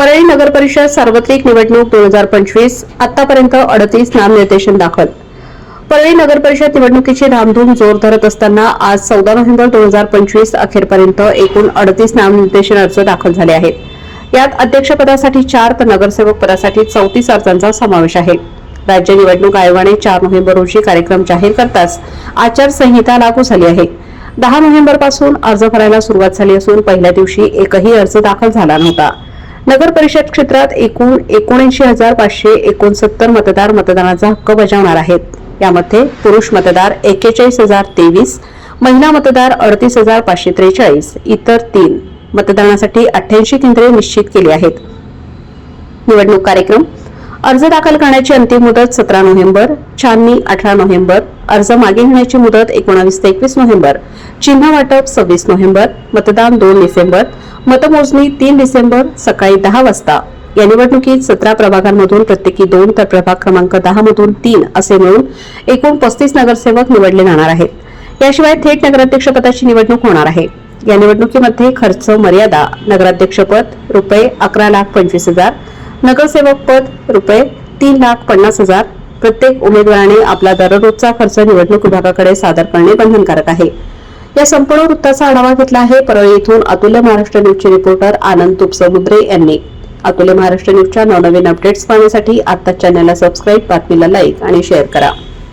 परळी नगर परिषद सार्वत्रिक निवडणूक दोन हजार पंचवीस आतापर्यंत अडतीस नामनिर्देशन दाखल. परळी नगर परिषद निवडणुकीची धामधूम जोर धरत असताना आज चौदा नोव्हेंबर दोन हजार पंचवीस अखेरपर्यंत एकूण अडतीस नामनिर्देशन अर्ज दाखल झाले आहेत. यात अध्यक्षपदासाठी चार तर नगरसेवक पदासाठी चौतीस अर्जांचा समावेश आहे. राज्य निवडणूक आयोगाने चार नोव्हेंबर रोजी कार्यक्रम जाहीर करताच आचारसंहिता लागू झाली आहे. दहा नोव्हेंबरपासून अर्ज भरायला सुरुवात झाली असून पहिल्या दिवशी एकही अर्ज दाखल झाला नव्हता. नगर परिषद क्षेत्रात एकूण एकोणऐंशी हजार पाचशे एकोणसत्तर मतदार मतदानाचा हक्क बजावणार आहेत. यामध्ये पुरुष मतदार एक्केचाळीस हजार तेवीस महिला मतदार अडतीस हजार पाचशे त्रेचाळीस इतर तीन मतदानासाठी अठ्ठ्याऐंशी केंद्रे निश्चित केली आहेत. निवडणूक कार्यक्रम अर्ज दाखल करण्याची अंतिम मुदत सतरा नोव्हेंबर छाननी अठरा नोव्हेंबर अर्ज मागे घेण्याची मुदत एकोणावीस ते एकवीस नोव्हेंबर चिन्ह वाटप सव्वीस नोव्हेंबर मतदान दोन डिसेंबर मतमोजणी तीन डिसेंबर सकाळी दहा वाजता. या निवडणुकीत सतरा प्रभागांमधून प्रत्येकी दोन तर प्रभाग क्रमांक दहा मधून तीन असे मिळून एकूण पस्तीस नगरसेवक निवडले जाणार आहेत. याशिवाय थेट नगराध्यक्षपदाची निवडणूक होणार आहे. या निवडणुकीमध्ये खर्च मर्यादा नगराध्यक्षपद रुपये अकरा लाख पंचवीस हजार नगरसेवक पद रुपये तीन लाख पन्नास हजार. प्रत्येक उमेदवाराने आपला दररोजचा खर्च निवडणूक विभागाकडे सादर करणे बंधनकारक आहे. या संपूर्ण वृत्ताचा आढावा घेतला आहे परळी येथून अतुल्य महाराष्ट्र न्यूजचे रिपोर्टर आनंद तुपसमुद्रे यांनी. अतुल्य महाराष्ट्र न्यूजच्या नवनवीन अपडेट्स पाहण्यासाठी आता चॅनलला सबस्क्राईब बातमीला लाईक आणि शेअर करा.